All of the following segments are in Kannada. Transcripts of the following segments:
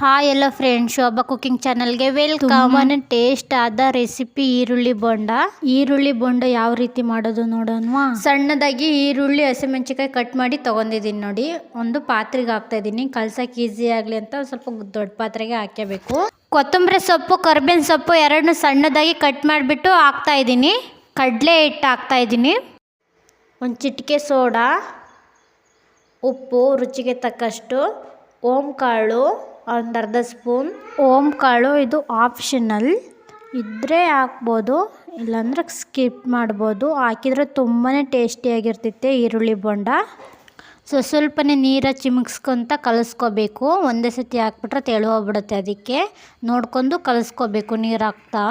ಹಾಯ್ ಎಲ್ಲ ಫ್ರೆಂಡ್ಸ್ ಶೋಭಾ ಕುಕಿಂಗ್ ಚಾನಲ್ಗೆ ವೆಲ್ಕಮ್ ಟೇಸ್ಟ್ ಆದ ರೆಸಿಪಿ ಈರುಳ್ಳಿ ಬೋಂಡ. ಈರುಳ್ಳಿ ಬೋಂಡ ಯಾವ ರೀತಿ ಮಾಡೋದು ನೋಡೋಣ ಸಣ್ಣದಾಗಿ ಈರುಳ್ಳಿ ಹಸಿಮೆಣಸಿಕಾಯಿ ಕಟ್ ಮಾಡಿ ತಗೊಂಡಿದ್ದೀನಿ ನೋಡಿ. ಒಂದು ಪಾತ್ರೆಗೆ ಹಾಕ್ತಾ ಇದ್ದೀನಿ. ಕಲ್ಸಕ್ಕೆ ಈಸಿ ಆಗಲಿ ಅಂತ ಸ್ವಲ್ಪ ದೊಡ್ಡ ಪಾತ್ರೆಗೆ ಹಾಕಬೇಕು ಕೊತ್ತಂಬರಿ ಸೊಪ್ಪು ಕರ್ಬೇವಿನ ಸೊಪ್ಪು ಎರಡನ್ನೂ ಸಣ್ಣದಾಗಿ ಕಟ್ ಮಾಡಿಬಿಟ್ಟು ಹಾಕ್ತಾ ಇದ್ದೀನಿ. ಕಡಲೆ ಹಿಟ್ಟು ಹಾಕ್ತಾ ಇದ್ದೀನಿ. ಒಂದು ಚಿಟಿಕೆ ಸೋಡಾ ಉಪ್ಪು ರುಚಿಗೆ ತಕ್ಕಷ್ಟು ಓಂ ಕಾಳು ಒಂದು ಅರ್ಧ ಸ್ಪೂನ್. ಓಮ್ ಕಾಳು, ಇದು ಆಪ್ಷನಲ್ ಇದ್ದರೆ ಹಾಕ್ಬೋದು, ಇಲ್ಲಾಂದ್ರೆ ಸ್ಕಿಪ್ ಮಾಡ್ಬೋದು. ಹಾಕಿದರೆ ತುಂಬಾ ಟೇಸ್ಟಿಯಾಗಿರ್ತೈತೆ ಈರುಳ್ಳಿ ಬೋಂಡ. ಸೊ ಸ್ವಲ್ಪನೇ ನೀರ ಚಿಮುಕ್ಸ್ಕೊತ ಕಲಿಸ್ಕೋಬೇಕು. ಒಂದೇ ಸತಿ ಹಾಕ್ಬಿಟ್ರೆ ತೆಳು ಹೋಗ್ಬಿಡುತ್ತೆ ಅದಕ್ಕೆ. ನೋಡ್ಕೊಂಡು ಕಲಿಸ್ಕೋಬೇಕು ನೀರು ಹಾಕ್ತಾ.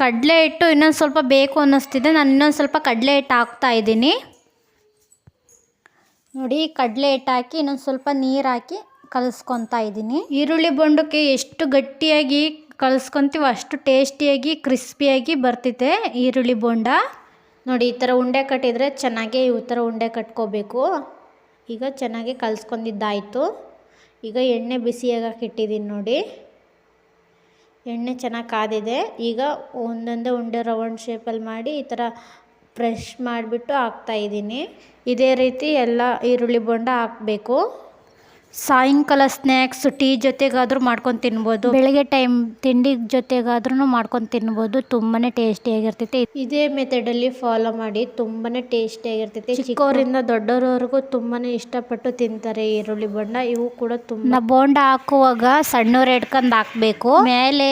ಕಡಲೆ ಹಿಟ್ಟು ಇನ್ನೊಂದು ಸ್ವಲ್ಪ ಬೇಕು ಅನ್ನಿಸ್ತಿದೆ. ನಾನು ಇನ್ನೊಂದು ಸ್ವಲ್ಪ ಕಡಲೆ ಹಿಟ್ಟು ಹಾಕ್ತಾ ಇದ್ದೀನಿ. ನೋಡಿ ಕಡಲೆ ಹಿಟ್ಟು ಹಾಕಿ ಇನ್ನೊಂದು ಸ್ವಲ್ಪ ನೀರು ಹಾಕಿ ಕಲಿಸ್ಕೊತಾ ಇದ್ದೀನಿ ಈರುಳ್ಳಿ ಬೊಂಡಕ್ಕೆ ಎಷ್ಟು ಗಟ್ಟಿಯಾಗಿ ಕಲಿಸ್ಕೊತೀವೋ ಅಷ್ಟು ಟೇಸ್ಟಿಯಾಗಿ ಕ್ರಿಸ್ಪಿಯಾಗಿ ಬರ್ತೈತೆ ಈರುಳ್ಳಿ ಬೋಂಡ. ನೋಡಿ ಈ ಥರ ಉಂಡೆ ಕಟ್ಟಿದರೆ ಚೆನ್ನಾಗೇ ಈ ಥರ ಉಂಡೆ ಕಟ್ಕೋಬೇಕು. ಈಗ ಚೆನ್ನಾಗಿ ಕಲಿಸ್ಕೊಂಡಿದ್ದಾಯಿತು. ಈಗ ಎಣ್ಣೆ ಬಿಸಿಯಾಗಕ್ಕೆ ಇಟ್ಟಿದ್ದೀನಿ ನೋಡಿ. ಎಣ್ಣೆ ಚೆನ್ನಾಗಿ ಕಾದಿದೆ. ಈಗ ಒಂದೊಂದೇ ಉಂಡೆ ರೌಂಡ್ ಶೇಪಲ್ಲಿ ಮಾಡಿ ಈ ಥರ ಪ್ರೆಶ್ ಮಾಡಿಬಿಟ್ಟು ಹಾಕ್ತಾಯಿದ್ದೀನಿ ಇದೇ ರೀತಿ ಎಲ್ಲ ಈರುಳ್ಳಿ ಬೊಂಡ ಹಾಕಬೇಕು. ಸಾಯಂಕಾಲ ಸ್ನ್ಯಾಕ್ಸ್ ಟೀ ಜೊತೆಗಾದರೂ ಮಾಡ್ಕೊಂಡು ತಿನ್ಬೋದು. ಬೆಳಗ್ಗೆ ಟೈಮ್ ತಿಂಡಿ ಜೊತೆಗಾದ್ರೂ ಮಾಡ್ಕೊಂಡು ತಿನ್ಬೋದು. ತುಂಬಾ ಟೇಸ್ಟಿಯಾಗಿರ್ತೈತೆ. ಇದೇ ಮೆಥಡಲ್ಲಿ ಫಾಲೋ ಮಾಡಿ ತುಂಬಾ ಟೇಸ್ಟಿಯಾಗಿರ್ತೈತೆ. ಚಿಕ್ಕವರಿಂದ ದೊಡ್ಡವರವರೆಗೂ ತುಂಬಾ ಇಷ್ಟಪಟ್ಟು ತಿಂತಾರೆ ಈರುಳ್ಳಿ ಬೊಂಡ. ಇವು ಕೂಡ ತುಂಬ ಬೋಂಡ ಹಾಕುವಾಗ ಸಣ್ಣವ್ರು ಹಿಡ್ಕೊಂಡು ಹಾಕಬೇಕು. ಮೇಲೆ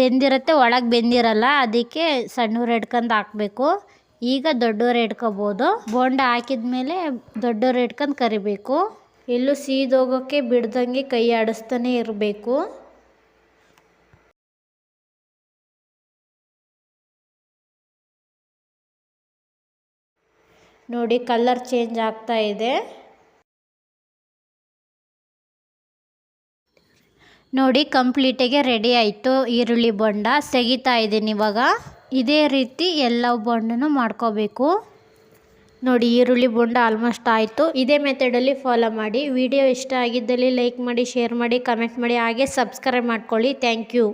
ಬೆಂದಿರುತ್ತೆ ಒಳಗೆ ಬೆಂದಿರಲ್ಲ ಅದಕ್ಕೆ ಸಣ್ಣವ್ರು ಹಿಡ್ಕೊಂಡು ಹಾಕಬೇಕು. ಈಗ ದೊಡ್ಡವ್ರು ಹಿಡ್ಕೋಬೋದು ಬೋಂಡ ಹಾಕಿದ್ಮೇಲೆ ದೊಡ್ಡವ್ರು ಹಿಡ್ಕೊಂಡು ಕರಿಬೇಕು. ಎಲ್ಲೂ ಸೀದೋಗೋಕ್ಕೆ ಬಿಡ್ದಂಗೆ ಕೈ ಆಡಿಸ್ತಾನೆ ಇರಬೇಕು. ನೋಡಿ ಕಲರ್ ಚೇಂಜ್ ಆಗ್ತಾ ಇದೆ. ನೋಡಿ ಕಂಪ್ಲೀಟಿಗೆ ರೆಡಿ ಆಯಿತು ಈರುಳ್ಳಿ ಬೊಂಡ. ತೆಗಿತಾ ಇದ್ದೀನಿ ಇವಾಗ. ಇದೇ ರೀತಿ ಎಲ್ಲ ಬೊಂಡನ್ನು ಮಾಡ್ಕೋಬೇಕು. ನೋಡಿ, ಈರುಳ್ಳಿ ಬೋಂಡ ಆಲ್ಮೋಸ್ಟ್ ಆಯಿತು. ಇದೇ ಮೆಥಡಲ್ಲಿ ಫಾಲೋ ಮಾಡಿ. ವಿಡಿಯೋ ಇಷ್ಟ ಆಗಿದ್ದಲ್ಲಿ ಲೈಕ್ ಮಾಡಿ ಶೇರ್ ಮಾಡಿ ಕಮೆಂಟ್ ಮಾಡಿ, ಹಾಗೆ ಸಬ್ಸ್ಕ್ರೈಬ್ ಮಾಡ್ಕೊಳ್ಳಿ. Thank you